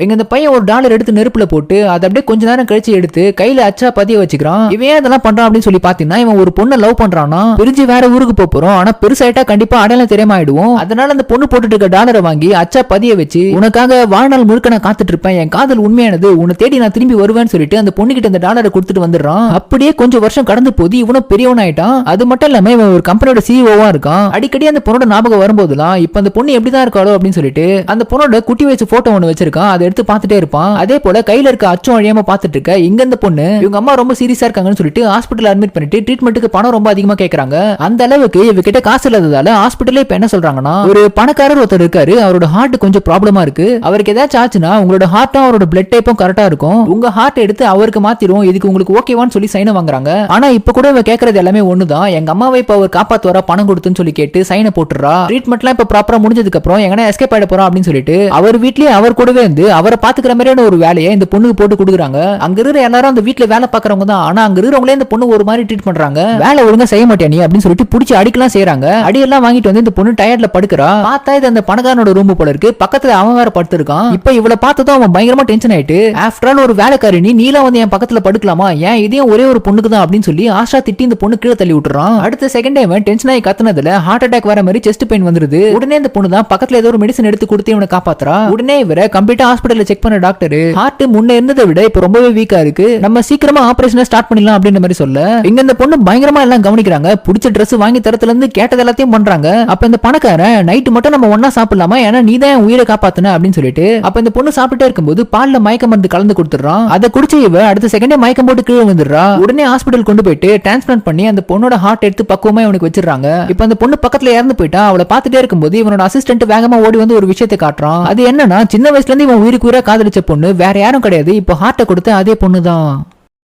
இங்க இந்த பையன் ஒரு டாலர் எடுத்து நெருப்புல போட்டு அதை அப்படியே கொஞ்ச நேரம் கழிச்சு எடுத்து கையில அச்சா பதிய வச்சுக்கிறான். இவன் அதெல்லாம் இதெல்லாம் பண்றான் அப்படின்னு சொல்லி பாத்தீங்கன்னா இவன் ஒரு பொண்ணை லவ் பண்றான்னா பிரிஞ்சு வேற ஊருக்கு போறோம். ஆனா பெருசாயிட்டா கண்டிப்பா அடையாளம் தெரியாம ஆயிடுவோம். அதனால அந்த பொண்ணு போட்டுட்டு இருக்க டாலரை வாங்கி அச்சா பதிய வச்சு உனக்காக வாழ்நாள் முழுக்க நான் காத்துட்டு இருப்பேன். என் காதல் உண்மையானது. உன்னை தேடி நான் திரும்பி வருவேன்னு சொல்லிட்டு அந்த பொண்ணு கிட்ட அந்த டாலரை கொடுத்துட்டு வந்துடுறான். அப்படியே கொஞ்சம் வருஷம் கடந்து போது இவனும் பெரியவன் ஆயிட்டான். அது மட்டும் இல்லாம இவன் ஒரு கம்பெனியோட சிஇஓவா இருக்கான். அடிக்கடி அந்த பொண்ணோட ஞாபகம் வரும்போதுலாம் இப்ப அந்த பொண்ணு எப்படிதான் இருக்காளோ? அப்படின்னு சொல்லிட்டு அந்த பொண்ணோட குட்டி வயசு போட்டோ ஒன்று வச்சிருக்கான். அதை எடுத்து பார்த்துட்டே இருப்பான். அதே போல கையில இருக்க அச்சம் அழியாம பார்த்துட்டு இருக்க இங்க இந்த பொண்ணு இவங்க அம்மா ரொம்ப சீரியஸா இருக்காங்கன்னு சொல்லிட்டு ஹாஸ்பிட்டல் அட்மிட் பண்ணிட்டு ட்ரீட்மெண்ட்டுக்கு பணம் ரொம்ப அதிகமா கேக்குறாங்க. அந்த அளவுக்கு இவகிட்ட காசு இல்லாததால ஹாஸ்பிட்டலே இப்ப என்ன சொல்றாங்கன்னா ஒரு பணக்காரர் ஒருத்தர் இருக்காரு அவரோட ஹார்ட் கொஞ்சம் ப்ராப்ளமா இருக்கு. அவருக்கு ஏதாச்சும் ஆச்சுன்னா உங்களோட ஹார்ட்டும் அவரோட பிளட் டைப்பும் கரெக்டா இருக்கும். உங்க ஹார்ட் எடுத்து அவருக்கு மாத்திரும் இதுக்கு உங்களுக்கு ஓகேவான்னு சொல்லி சைனை வாங்குறாங்க. ஆனா இப்ப கூட இவ கேக்குறது எல்லாமே ஒண்ணுதான். எங்க அம்மாவை இப்ப அவர் காப்பாத்துவாரா பணம் கொடுத்துன்னு சொல்லி கேட்டு சைனை போட்டுறா ட்ரீட்மெண்ட்லாம் இப்ப ப்ராப்பரா முடிஞ்சதுக்கு அப்புறம் எங்கன்னா எஸ்கேப் ஆயிட போறோம் அப்படின்னு சொல்லிட்டு அவர் வீட்லயே அவர் கூடவே இருந்து அவரை பாத்துக்கிற மாதிரியான ஒரு வேலையை இந்த பொண்ணுக்கு போட்டு கொடுக்குறாங்க. அங்க இருக்கிற எல்லாரும் அந்த வீட்டுல வேலை பாக்குறவங்க தான். ஆனா அங்க இருக்கிறவங்களே இந்த பொண்ணு ஒரு மாதிரி ட்ரீட் பண்றாங்க. வேலை ஒழுங்கா செய்ய மாட்டியா நீ அப்படின்னு சொல்லிட்டு பிடிச்சி அடிக்கலாம் செய்யறாங்க அடியெல்லாம் வாங்கிட்டு வந்து இந்த பொண்ணு டயர்ட்ல படுக்கிறா. பார்த்தா இது அந்த பணக்காரனோட ரூம் போல இருக்கு. பக்கத்துல அவன் வேற படுத்திருக்கான். இப்ப இவள பார்த்ததும் அவன் பயங்கரமா டென்ஷன் ஆயிட்டு ஆஃப்டர் ஆல் ஒரு வேலைக்காரி நீ நீலாம் வந்து என் பக்கத்துல படுக்கலாமா? ஏன் இதையும் ஒரே ஒரு பொண்ணுக்கு தான்? அப்படின்னு சொல்லி ஆஷா திட்டி இந்த பொண்ணு கீழே தள்ளி விட்டுறான். அடுத்த செகண்ட் டைம் டென்ஷன் ஆகி கத்துனதுல ஹார்ட் அட்டாக் வர மாதிரி செஸ்ட் பெயின் வந்துருது. உடனே இந்த பொண்ணு தான் பக்கத்துல ஏதோ ஒரு மெடிசன் எடுத்து கொடுத்து இவனை காப்பாத்துறா. உடனே இவரை கம்ப்ளீட்டா ஹாஸ்பிட்டலில் செக் பண்ண டாக்டர் ஹார்ட் முன்ன இருந்ததை விட இப்ப ரொம்பவே வீக்கா இருக்கு. நம்ம சீக்கிரமா ஆபரேஷனை ஸ்டார்ட் பண்ணிடலாம் அப்படின்ற மாதிரி சொல்ல இங்க இந்த பொண்ணு பயங்கரமா எல்லாம் கவனிக்கிறாங்க. பிடிச்ச ட்ரெஸ் வாங்கி தரத்துல இருந்து கேட்டது எல்லாத்தையும் பண்றாங்க. அப்ப இந்த பணக்காரன் நைட்டு மட்டும் நம்ம ஒன்னா சாப்பிடலாமா? ஏன்னா நீ தான் என் உயிரை காப்பாத்தின அப்படின்னு சொல்லிட்டு அப்ப இந்த பொண்ணு சாப்பிட்டே இருக்கும்போது பால்ல மயக்க மருந்து கலந்து கொடுத்துறான் அதை குடிச்ச இவ அடுத்த செகண்டே மயக்கம் போட்டு கீழே வந்துடுறா உடனே ஹாஸ்பிட்டல் கொண்டு போயிட்டு டிரான்ஸ்பிளான்ட் பண்ணி அந்த பொண்ணோட ஹார்ட் எடுத்து பக்குவமா இவனுக்கு வச்சிருக்காங்க இப்ப அந்த பொண்ணு பக்கத்துல இறந்து போயிட்டா அவளை பார்த்துட்டே இருக்கும்போது இவனோட அசிஸ்டன்ட் வேகமா ஓடி வந்து ஒரு விஷயத்தை காட்டுறான். அது என்னன்னா சின்ன வயசுல இருந்து இவன் உயிருக்கு உயிரா காதலிச்ச பொண்ணு வேற யாரும் கிடையாது. இப்போ ஹார்ட்டை கொடுத்த அதே பொண்ணு தான்